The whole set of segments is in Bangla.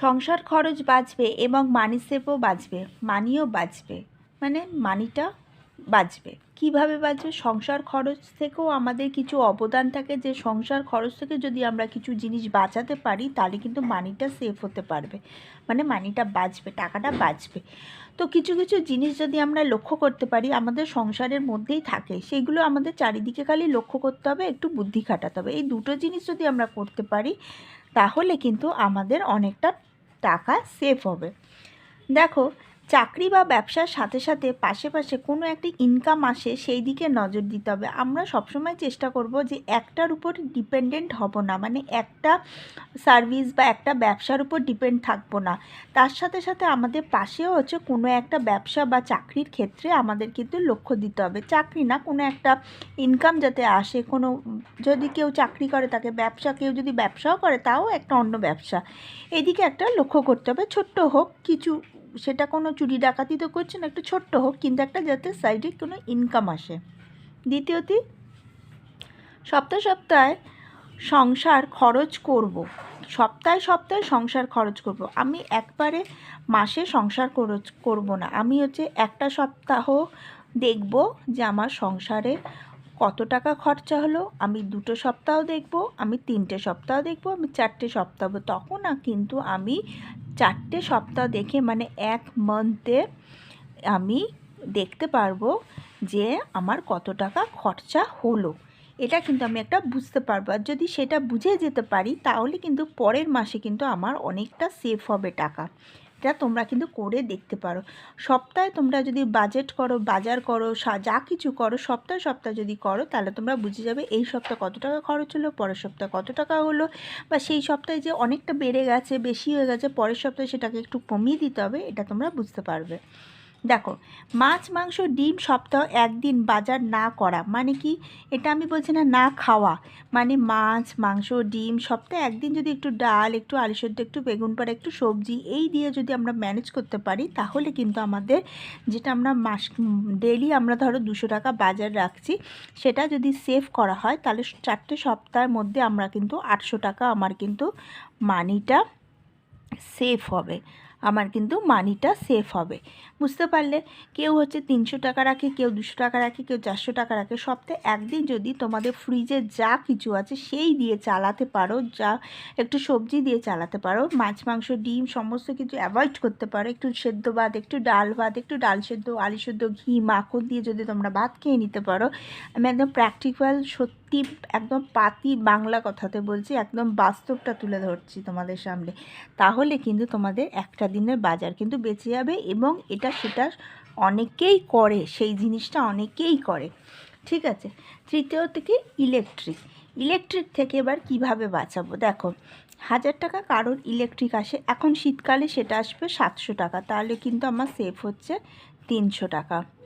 সংসার খরচ বাঁচবে এবং মানি সেভও বাঁচবে মানিও বাঁচবে। মানে মানিটা বাঁচবে। কীভাবে বাঁচবে? সংসার খরচ থেকেও আমাদের কিছু অবদান থাকে যে সংসার খরচ থেকে যদি আমরা কিছু জিনিস বাঁচাতে পারি, তাহলে কিন্তু মানিটা সেভ হতে পারবে। মানে মানিটা বাঁচবে, টাকাটা বাঁচবে। তো কিছু কিছু জিনিস যদি আমরা লক্ষ্য করতে পারি, আমাদের সংসারের মধ্যেই থাকে, সেগুলো আমাদের চারিদিকে খালি লক্ষ্য করতে হবে, একটু বুদ্ধি খাটাতে হবে। এই দুটো জিনিস যদি আমরা করতে পারি, তাহলে কিন্তু আমাদের অনেকটা টাকা সেভ হবে। দেখো চাকরি বা ব্যবসার সাথে সাথে পাশে পাশে কোনো একটি ইনকাম আসে, সেই দিকে নজর দিতে হবে। আমরা সবসময় চেষ্টা করব যে একটার উপর ডিপেন্ডেন্ট হব না মানে একটা সার্ভিস বা একটা ব্যবসার উপর ডিপেন্ড থাকব না। তার সাথে সাথে আমাদের পাশেও হচ্ছে কোনো একটা ব্যবসা বা চাকরির ক্ষেত্রে আমাদের কিন্তু লক্ষ্য দিতে হবে। চাকরি না, কোনো একটা ইনকাম যাতে আসে, কোনো যদি কেউ চাকরি করে তাকে ব্যবসা, কেউ যদি ব্যবসাও করে তাও একটা অন্য ব্যবসা। এদিকে একটা লক্ষ্য করতে হবে, ছোট্ট হোক, কিছু সেটা কোনো চুরি ডাকাতি তো করছে না, একটু ছোট্ট হোক, কিন্তু একটা যাতে সাইডে কোনো ইনকাম আসে দ্বিতীয়টি সপ্তাহে সপ্তাহে সংসার খরচ করব। সপ্তাহে সপ্তাহে সংসার খরচ করব। আমি একবারে মাসে সংসার খরচ করব না আমি হচ্ছে একটা সপ্তাহ দেখব যে আমার সংসারে কত টাকা খরচা হলো, আমি দুটো সপ্তাহ দেখব, আমি তিনটে সপ্তাহ দেখব, আমি চারটে সপ্তাহ তখন কিন্তু আমি চারটে সপ্তাহ দেখে মানে এক মান্থে আমি দেখতে পারব যে আমার কত টাকা খরচা হলো। এটা কিন্তু আমি একটা বুঝতে পারব। আর যদি সেটা বুঝে যেতে পারি, তাহলে কিন্তু পরের মাসে কিন্তু আমার অনেকটা সেফ হবে টাকা। এটা তোমরা কিন্তু করে দেখতে পারো। সপ্তাহে তোমরা যদি বাজেট করো, বাজার করো যা কিছু করো, সপ্তাহে সপ্তাহে যদি করো, তাহলে তোমরা বুঝে যাবে এই সপ্তাহে কত টাকা খরচ হলো, পরের সপ্তাহে কত টাকা হলো, বা সেই সপ্তাহে যে অনেকটা বেড়ে গেছে, বেশি হয়ে গেছে, পরের সপ্তাহে সেটাকে একটু কমিয়ে দিতে হবে, এটা তোমরা বুঝতে পারবে। দেখো, মাছ, মাংস, ডিম সপ্তাহ একদিন বাজার না করা মানে কি? এটা আমি বলছি না না খাওয়া। মানে মাছ, মাংস, ডিম সপ্তাহে একদিন যদি একটু ডাল, একটু আলু একটু বেগুন পাড়া, একটু সবজি, এই দিয়ে যদি আমরা ম্যানেজ করতে পারি, তাহলে কিন্তু আমাদের যেটা আমরা মাস ডেলি আমরা ধরো দুশো টাকা বাজার রাখছি, সেটা যদি সেভ করা হয়, তাহলে চারটে সপ্তাহের মধ্যে আমরা কিন্তু আটশো টাকা আমার কিন্তু মানিটা সেফ হবে। আমার কিন্তু মানিটা সেফ হবে। বুঝতে পারলে? কেউ হচ্ছে তিনশো টাকা রাখে, কেউ দুশো টাকা রাখে, কেউ চারশো টাকা রাখে। সপ্তাহে একদিন যদি তোমাদের ফ্রিজে যা কিছু আছে সেই দিয়ে চালাতে পারো, যা একটু সবজি দিয়ে চালাতে পারো, মাছ, মাংস, ডিম সমস্ত কিছু অ্যাভয়েড করতে পারো। একটু সেদ্ধ ভাত, একটু ডাল ভাত, একটু ডাল সেদ্ধ, আলু সেদ্ধ, ঘি, মাখন দিয়ে যদি তোমরা ভাত খেয়ে নিতে পারো, আমি একদম প্র্যাকটিক্যাল সত্যি একদম পাতি বাংলা কথাতে বলছি, একদম বাস্তবটা তুলে ধরছি তোমাদের সামনে। তাহলে কিন্তু তোমাদের একটা দিনের বাজার কিন্তু বেঁচে যাবে এবং এটা সেটা অনেকেই করে, সেই জিনিসটা অনেকেই করে। ঠিক আছে? তৃতীয় থেকে ইলেকট্রিক। ইলেকট্রিক থেকে এবার কীভাবে বাঁচাবো? দেখো, হাজার টাকা কারোর ইলেকট্রিক আসে, এখন শীতকালে সেটা আসবে সাতশো টাকা, তাহলে কিন্তু আমার সেফ হচ্ছে তিনশো টাকা।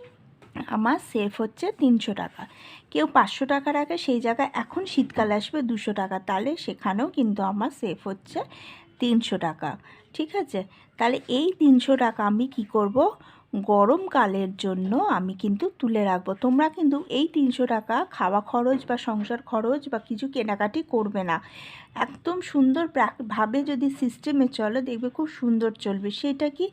আমার সেফ হচ্ছে তিনশো টাকা। কেউ পাঁচশো টাকা রাখে, সেই জায়গায় এখন শীতকাল আসবে দুশো টাকা, তাহলে সেখানেও কিন্তু আমার সেফ হচ্ছে তিনশো টাকা। ঠিক আছে? তাহলে এই তিনশো টাকা আমি কি করব? গরমকালের জন্য আমি কিন্তু তুলে রাখব। তোমরা কিন্তু এই তিনশো টাকা খাওয়া খরচ বা সংসার খরচ বা কিছু কেনাকাটি করবে না। একদম সুন্দর ভাবে যদি সিস্টেমে চলো, দেখবে খুব সুন্দর চলবে। সেটা কি?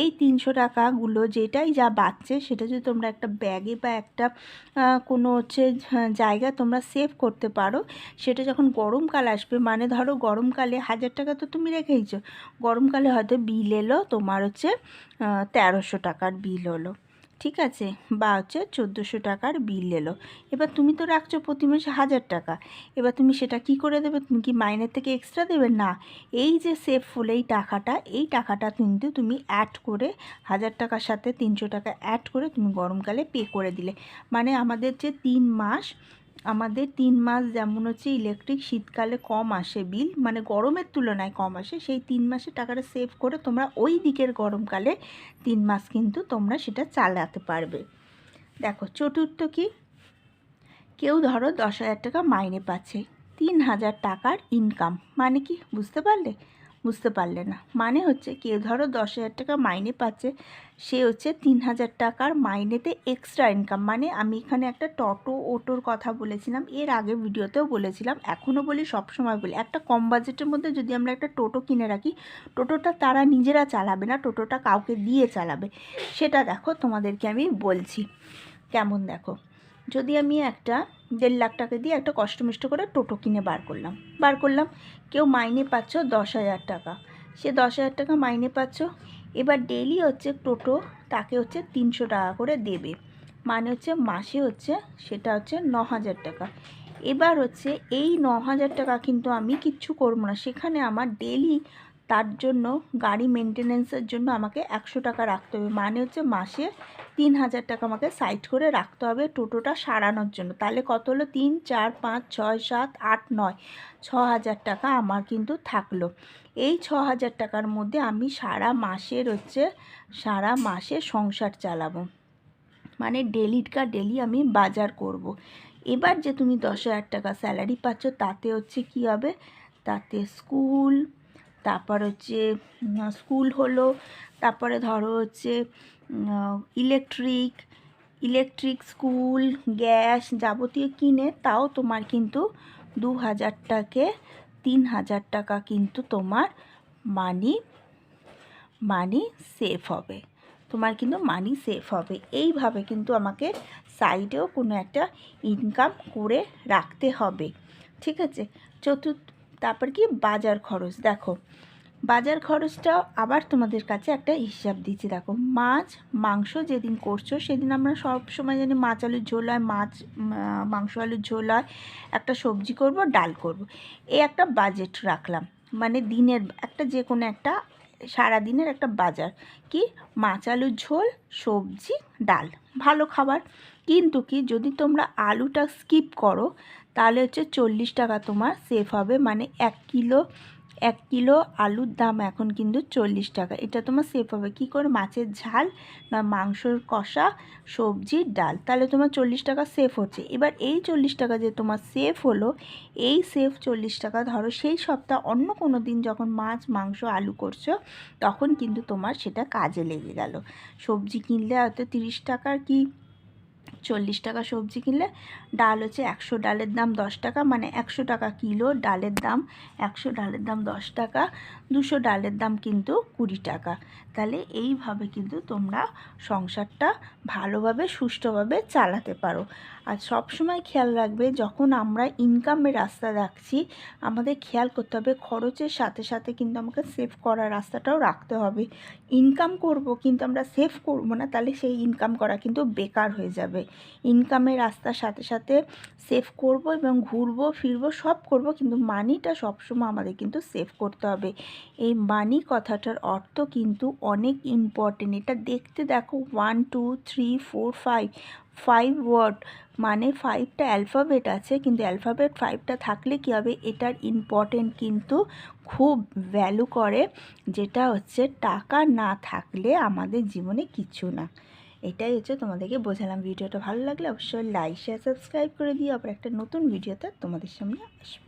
এই তিনশো টাকাগুলো যেটাই যা বাঁচছে, সেটা যদি তোমরা একটা ব্যাগে বা একটা কোনো হচ্ছে জায়গা তোমরা সেভ করতে পারো, সেটা যখন গরমকাল আসবে মানে ধরো গরমকালে হাজার টাকা তো তুমি রেখেইছো। গরমকালে হয়তো বিল এলো তোমার হচ্ছে তেরোশো টাকার বিল হলো। ঠিক আছে? বা হচ্ছে চোদ্দোশো টাকার বিল এলো। এবার তুমি তো রাখছো প্রতি মাসে হাজার টাকা। এবার তুমি সেটা কি করে দেবে? তুমি কি মাইনের থেকে এক্সট্রা দেবে? না। এই যে সেফ ফুল এই টাকাটা এই টাকাটা কিন্তু তুমি অ্যাড করে হাজার টাকার সাথে তিনশো টাকা অ্যাড করে তুমি গরমকালে পে করে দিলে। মানে আমাদের যে তিন মাস আমাদের তিন মাস যেমন হচ্ছে ইলেকট্রিক শীতকালে কম আসে বিল মানে গরমের তুলনায় কম আসে, সেই তিন মাসের টাকাটা সেভ করে তোমরা ওই দিকের গরমকালে তিন মাস কিন্তু তোমরা সেটা চালাতে পারবে। দেখো, চতুর্থ কি? কেউ ধরো দশ হাজার টাকা মাইনে পাচ্ছে, তিন হাজার টাকার ইনকাম মানে কি? বুঝতে পারলে? বুঝতে পারলে না। মানে হচ্ছে কেউ ধরো দশ হাজার টাকা মাইনে পাচ্ছে, সে হচ্ছে তিন হাজার টাকার মাইনেতে এক্সট্রা ইনকাম মানে আমি এখানে একটা টোটো, অটোর কথা বলেছিলাম, এর আগে ভিডিওতেও বলেছিলাম এখনও বলি, সবসময় বলি। একটা কম বাজেটের মধ্যে যদি আমরা একটা টোটো কিনে রাখি, টোটোটা তারা নিজেরা চালাবে না, টোটোটা কাউকে দিয়ে চালাবে। সেটা দেখো তোমাদেরকে আমি বলছি। কেমন দেখো? যদি আমি একটা দেড় লাখ টাকা দিয়ে একটা কষ্টমিষ্ট করে টোটো কিনে বার করলাম। বার করলাম, কেউ মাইনে পাচ্ছ দশ হাজার টাকা। সে দশ হাজার টাকা মাইনে পাচ্ছ, এবার ডেলি হচ্ছে টোটো, তাকে হচ্ছে তিনশো টাকা করে দেবে। মানে হচ্ছে মাসে হচ্ছে সেটা হচ্ছে ন হাজার টাকা। এবার হচ্ছে এই ন হাজার টাকা কিন্তু আমি কিচ্ছু করব না। সেখানে আমার ডেলি তার জন্য গাড়ি মেনটেনেন্সের জন্য আমাকে একশো টাকা রাখতে হবে। মানে হচ্ছে মাসে তিন হাজার টাকা আমাকে সাইড করে রাখতে হবে টোটোটা সারানোর জন্য। তাহলে কত হলো? তিন, চার, পাঁচ, ছয়, সাত, আট, নয়। ছ হাজার টাকা আমার কিন্তু থাকল। এই ছ হাজার টাকার মধ্যে আমি সারা মাসের হচ্ছে, সারা মাসে সংসার চালাবো। মানে ডেলিকা ডেলি আমি বাজার করব। এবার যে তুমি দশ হাজার টাকা স্যালারি পাচ্ছ, তাতে হচ্ছে কি হবে? তাতে স্কুল তারপর হচ্ছে স্কুল হলো, তারপরে ধরো হচ্ছে ইলেকট্রিক ইলেকট্রিক স্কুল, গ্যাস যাবতীয় কিনে তাও তোমার কিন্তু দু হাজার টাকে, তিন হাজার টাকা কিন্তু তোমার মানি মানি সেফ হবে। তোমার কিন্তু মানি সেফ হবে। এইভাবে কিন্তু আমাকে সাইডেও কোনো একটা ইনকাম করে রাখতে হবে। ঠিক আছে? চতুর্থ তারপর কি বাজার খরচ। দেখো, বাজার খরচটা আবার তোমাদের কাছে একটা হিসাব দিচ্ছি। দেখো, মাছ, মাংস যেদিন করছ সেদিন আমরা সব সময় জানি মাছ আলুর ঝোল হয়, মাছ মাংস আলুর ঝোল হয়, একটা সবজি করব, ডাল করব। এই একটা বাজেট রাখলাম। মানে দিনের, একটা যে কোনো একটা সারা দিনের একটা বাজার। কি? মাছ আলুর ঝোল, সবজি, ডাল। ভালো খাবার। কিন্তু কি যদি তোমরা আলুটা স্কিপ করো, তাহলে হচ্ছে চল্লিশ টাকা তোমার সেফ হবে। মানে এক কিলো এক কিলো আলুর দাম এখন কিন্তু চল্লিশ টাকা। এটা তোমার সেফ হবে কি করে? মাছের ঝাল না মাংসর কষা, সবজি, ডাল। তাহলে তোমার চল্লিশ টাকা সেফ হচ্ছে। এবার এই চল্লিশ টাকা যে তোমার সেফ হলো, এই সেফ চল্লিশ টাকা ধরো সেই সপ্তাহ অন্য কোনো দিন যখন মাছ, মাংস, আলু করছ, তখন কিন্তু তোমার সেটা কাজে লেগে গেল। সবজি কিনলে হয়তো তিরিশ টাকার কি চল্লিশ টাকা সবজি কিনলে ডাল হচ্ছে একশো ডালের দাম দশ টাকা মানে একশো টাকা কিলো ডালের দাম একশো ডালের দাম দশ টাকা, দুশো ডালের দাম কিন্তু কুড়ি টাকা। তাহলে এইভাবে কিন্তু তোমরা সংসারটা ভালোভাবে, সুষ্ঠুভাবে চালাতে পারো। আর সব সময় খেয়াল রাখবে, যখন আমরা ইনকামের রাস্তা রাখছি, আমাদের খেয়াল করতে হবে খরচের সাথে সাথে কিন্তু আমাকে সেভ করার রাস্তাটাও রাখতে হবে। ইনকাম করব কিন্তু আমরা সেভ করব না, তাহলে সেই ইনকাম করা কিন্তু বেকার হয়ে যাবে। ইনকামের রাস্তার সাথে সাথে সেভ করব এবং ঘুরবো, ফিরবো, সব করব, কিন্তু মানিটা সবসময় আমাদের কিন্তু সেভ করতে হবে। এই মানি কথাটার অর্থ কিন্তু অনেক ইম্পর্টেন্ট এটা দেখতে দেখো one two three four five five word মানে ফাইভটা অ্যালফাবেট আছে, কিন্তু অ্যালফাবেট ফাইভটা থাকলে কী হবে? এটার ইম্পর্টেন্ট কিন্তু খুব ভ্যালু করে, যেটা হচ্ছে টাকা না থাকলে আমাদের জীবনে কিছু না। এটাই হচ্ছে তোমাদেরকে বোঝালাম। ভিডিওটা ভালো লাগলে অবশ্যই লাইক শেয়ার সাবস্ক্রাইব করে দিয়ে আবার একটা নতুন ভিডিওতে তোমাদের সামনে আসব।